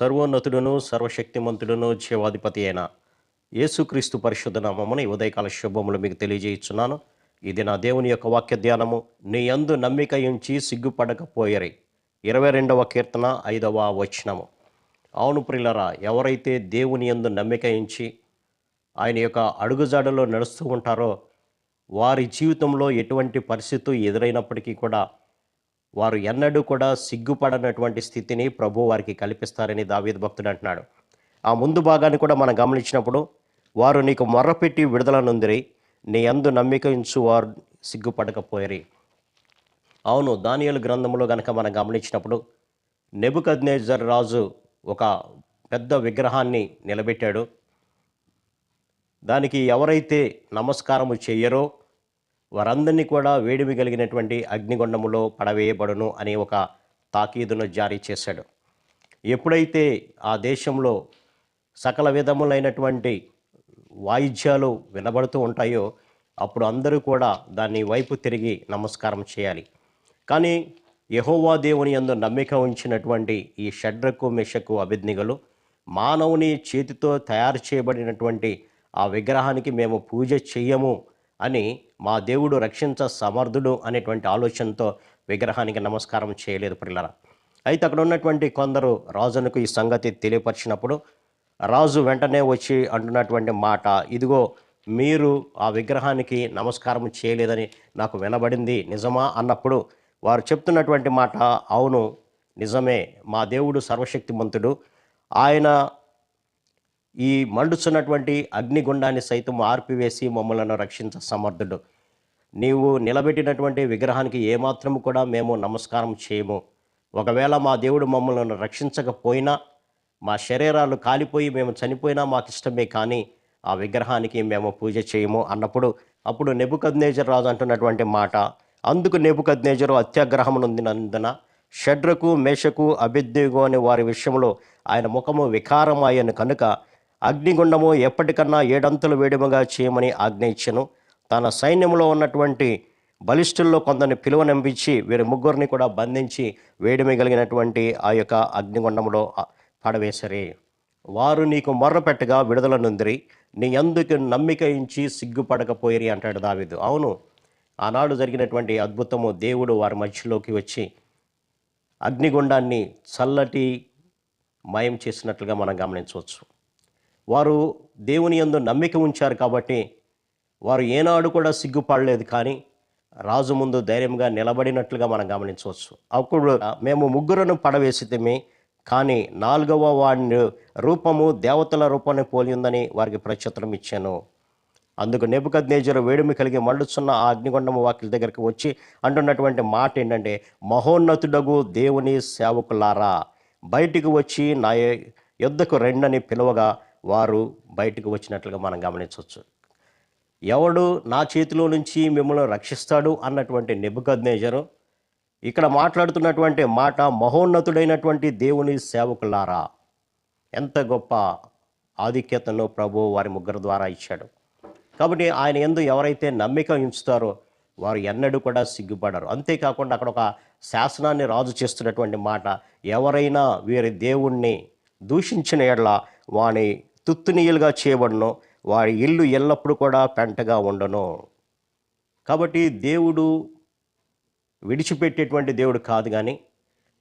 సర్వోన్నతుడును సర్వశక్తిమంతుడును జీవాధిపతి అయిన యేసుక్రీస్తు పరిశుద్ధ నామమున ఉదయకాల శుభములు మీకు తెలియజేయుచున్నాను. ఇది నా దేవుని యొక్క వాక్య ధ్యానము నీ యందు నమ్మిక ఉంచి సిగ్గుపడకపోయరి. ఇరవై రెండవ కీర్తన ఐదవ వచనము. అవును ప్రిల్లరా ఎవరైతే దేవుని యందు నమ్మిక ఉంచి ఆయన యొక్క అడుగుజాడలో నడుస్తూ ఉంటారో వారి జీవితంలో ఎటువంటి పరిస్థితి ఎదురైనప్పటికీ కూడా వారు ఎన్నడూ కూడా సిగ్గుపడనటువంటి స్థితిని ప్రభు వారికి కల్పిస్తారని దావీద్ భక్తుడు అంటున్నాడు. ఆ ముందు భాగాన్ని కూడా మనం గమనించినప్పుడు వారు నీకు మొర్రపెట్టి విడుదల నొందిరి నీ అందు నమ్మిక ఉంచు వారు సిగ్గుపడకపోయిరి. అవును దానియలు గ్రంథంలో గనక మనం గమనించినప్పుడు నెబుకద్నేజర్ రాజు ఒక పెద్ద విగ్రహాన్ని నిలబెట్టాడు. దానికి ఎవరైతే నమస్కారము చెయ్యరో వారందరినీ కూడా వేడిమి కలిగినటువంటి అగ్నిగుండములో పడవేయబడును అనే ఒక తాకీదును జారీ చేశాడు. ఎప్పుడైతే ఆ దేశంలో సకల విధములైనటువంటి వాయిద్యాలు వినబడుతూ ఉంటాయో అప్పుడు అందరూ కూడా దాన్ని వైపు తిరిగి నమస్కారం చేయాలి. కానీ యహోవా దేవుని యందు నమ్మిక ఉంచినటువంటి ఈ షడ్రకు మెషకు అభిజ్ఞలు మానవుని చేతితో తయారు చేయబడినటువంటి ఆ విగ్రహానికి మేము పూజ చెయ్యము అని మా దేవుడు రక్షించ సమర్థుడు అనేటువంటి ఆలోచనతో విగ్రహానికి నమస్కారం చేయలేదు పిల్లరా అయితే అక్కడ ఉన్నటువంటి కొందరు రాజునకు ఈ సంగతి తెలియపరిచినప్పుడు రాజు వెంటనే వచ్చి అంటున్నటువంటి మాట ఇదిగో మీరు ఆ విగ్రహానికి నమస్కారం చేయలేదని నాకు వినబడింది నిజమా? అన్నప్పుడు వారు చెప్తున్నటువంటి మాట అవును నిజమే. మా దేవుడు సర్వశక్తిమంతుడు. ఆయన ఈ మండుచున్నటువంటి అగ్నిగుండాన్ని సైతం ఆర్పివేసి మమ్మలను రక్షించ సమర్థుడు. నీవు నిలబెట్టినటువంటి విగ్రహానికి ఏమాత్రం కూడా మేము నమస్కారం చేయము. ఒకవేళ మా దేవుడు మమ్మల్ని రక్షించకపోయినా మా శరీరాలు కాలిపోయి మేము చనిపోయినా మాకు ఇష్టమే కానీ ఆ విగ్రహానికి మేము పూజ చేయము అన్నప్పుడు అప్పుడు నెబుకద్నేజర్ రాజు అంటున్నటువంటి మాట. అందుకు నెబుకద్నేజరు అత్యాగ్రహం నొందినందున షడ్రకు మేషకు అభిద్యోగు అనే వారి విషయంలో ఆయన ముఖము వికారం అయ్యను కనుక అగ్నిగుండము ఎప్పటికన్నా ఏడంతులు వేడిమగా చేయమని ఆజ్ఞ ఇచ్చెను తన సైన్యంలో ఉన్నటువంటి బలిష్ఠుల్లో కొందరిని పిలువనంపించి వీరి ముగ్గురిని కూడా బంధించి వేడిమి కలిగినటువంటి ఆ యొక్క అగ్నిగుండంలో పడవేసరి. వారు నీకు మొర్రపెట్టగా విడుదల నుందిరి. నీ అందుకు నమ్మిక ఇచ్చి సిగ్గుపడకపోయిరి అంటాడు దావిదు. అవును ఆనాడు జరిగినటువంటి అద్భుతము దేవుడు వారి మధ్యలోకి వచ్చి అగ్నిగుండాన్ని చల్లటి మయం చేసినట్లుగా మనం గమనించవచ్చు. వారు దేవుని యందు నమ్మిక ఉంచారు కాబట్టి వారు ఏనాడు కూడా సిగ్గుపడలేదు కానీ రాజు ముందు ధైర్యంగా నిలబడినట్లుగా మనం గమనించవచ్చు. అప్పుడు మేము ముగ్గురును పడవేసితేమే కానీ నాలుగవ వాడిని రూపము దేవతల రూపాన్ని పోలి ఉందని వారికి ప్రత్యుత్తరం ఇచ్చాను. అందుకు నెబుకద్నేజరు వేడిమి కలిగి మండుచున్న ఆ అగ్నిగుండము వాకిల దగ్గరికి వచ్చి అంటున్నటువంటి మాట ఏంటంటే మహోన్నతుడగు దేవుని సేవకులారా బయటికి వచ్చి నా యుద్ధకు రెండని పిలువగా వారు బయటకు వచ్చినట్లుగా మనం గమనించవచ్చు. ఎవడు నా చేతిలో నుంచి మిమ్మల్ని రక్షిస్తాడు అన్నటువంటి నెబుకద్నేజరు ఇక్కడ మాట్లాడుతున్నటువంటి మాట మహోన్నతుడైనటువంటి దేవుని సేవకులారా ఎంత గొప్ప ఆధిక్యతను ప్రభు వారి ముగ్గురు ద్వారా ఇచ్చాడు. కాబట్టి ఆయన ఎందు ఎవరైతే నమ్మిక ఉంచుతారో వారు ఎన్నడూ కూడా సిగ్గుపడరు. అంతేకాకుండా అక్కడ ఒక శాసనాన్ని రాజు చేస్తున్నటువంటి మాట ఎవరైనా వీరి దేవుణ్ణి దూషించిన ఎడల వాని తుత్తునీయులుగా చేయబడను. వారి ఇల్లు ఎల్లప్పుడూ కూడా పెంటగా ఉండను. కాబట్టి దేవుడు విడిచిపెట్టేటువంటి దేవుడు కాదు కానీ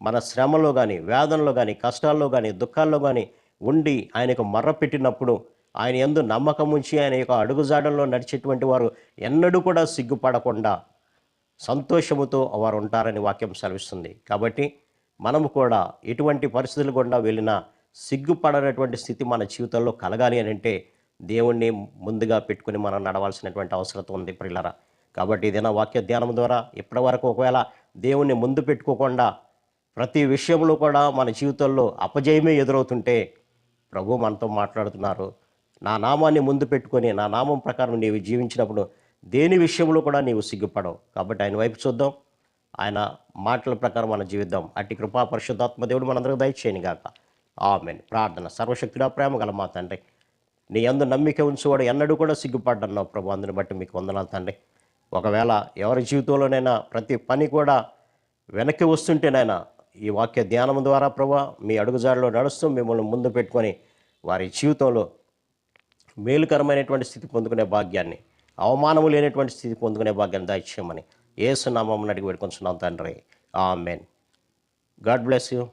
మన శ్రమలో కానీ వేదనలో కానీ కష్టాల్లో కానీ దుఃఖాల్లో కానీ ఉండి ఆయనకు మర్ర పెట్టినప్పుడు ఆయన ఎందు నమ్మకం ఉంచి ఆయన యొక్క అడుగుజాడల్లో నడిచేటువంటి వారు ఎన్నడూ కూడా సిగ్గుపడకుండా సంతోషముతో వారు ఉంటారని వాక్యం సెలవిస్తుంది. కాబట్టి మనము కూడా ఎటువంటి పరిస్థితులు గుండా వెళ్ళినా సిగ్గుపడనటువంటి స్థితి మన జీవితంలో కలగాలి అని అంటే దేవుణ్ణి ముందుగా పెట్టుకుని మనం నడవాల్సినటువంటి అవసరం ఉంది ప్రిల్లరా కాబట్టి ఏదైనా వాక్య ధ్యానం ద్వారా ఇప్పటి వరకు ఒకవేళ దేవుణ్ణి ముందు పెట్టుకోకుండా ప్రతి విషయంలో కూడా మన జీవితంలో అపజయమే ఎదురవుతుంటే ప్రభు మనతో మాట్లాడుతున్నారు. నా నామాన్ని ముందు పెట్టుకొని నా నామం ప్రకారం నీవు జీవించినప్పుడు దేని విషయంలో కూడా నీవు సిగ్గుపడవు. కాబట్టి ఆయన వైపు చూద్దాం. ఆయన మాటల ప్రకారం మనం జీవిద్దాం. అట్టి కృపా పరిశుద్ధాత్మ దేవుడు మనందరికీ దయచేయని గాక ఆమెన్. ప్రార్థన సర్వశక్తుడా ప్రేమ గల మా తండ్రి. నీ అందు నమ్మిక ఉంచేవాడు ఎన్నడూ కూడా సిగ్గుపడ్డన్నావు ప్రభు. అందుని బట్టి మీకు వందనాలు తండ్రి. ఒకవేళ ఎవరి జీవితంలోనైనా ప్రతి పని కూడా వెనక్కి వస్తుంటేనైనా ఈ వాక్య ధ్యానం ద్వారా ప్రభా మీ అడుగుజాడలో నడుస్తూ మిమ్మల్ని ముందు పెట్టుకొని వారి జీవితంలో మేలుకరమైనటువంటి స్థితి పొందుకునే భాగ్యాన్ని అవమానము లేనటువంటి స్థితి పొందుకునే భాగ్యాన్ని దయచేయమని ఏసునామం అడిగి పెట్టుకుంటున్నాం తండ్రి. ఆమెన్. God bless you.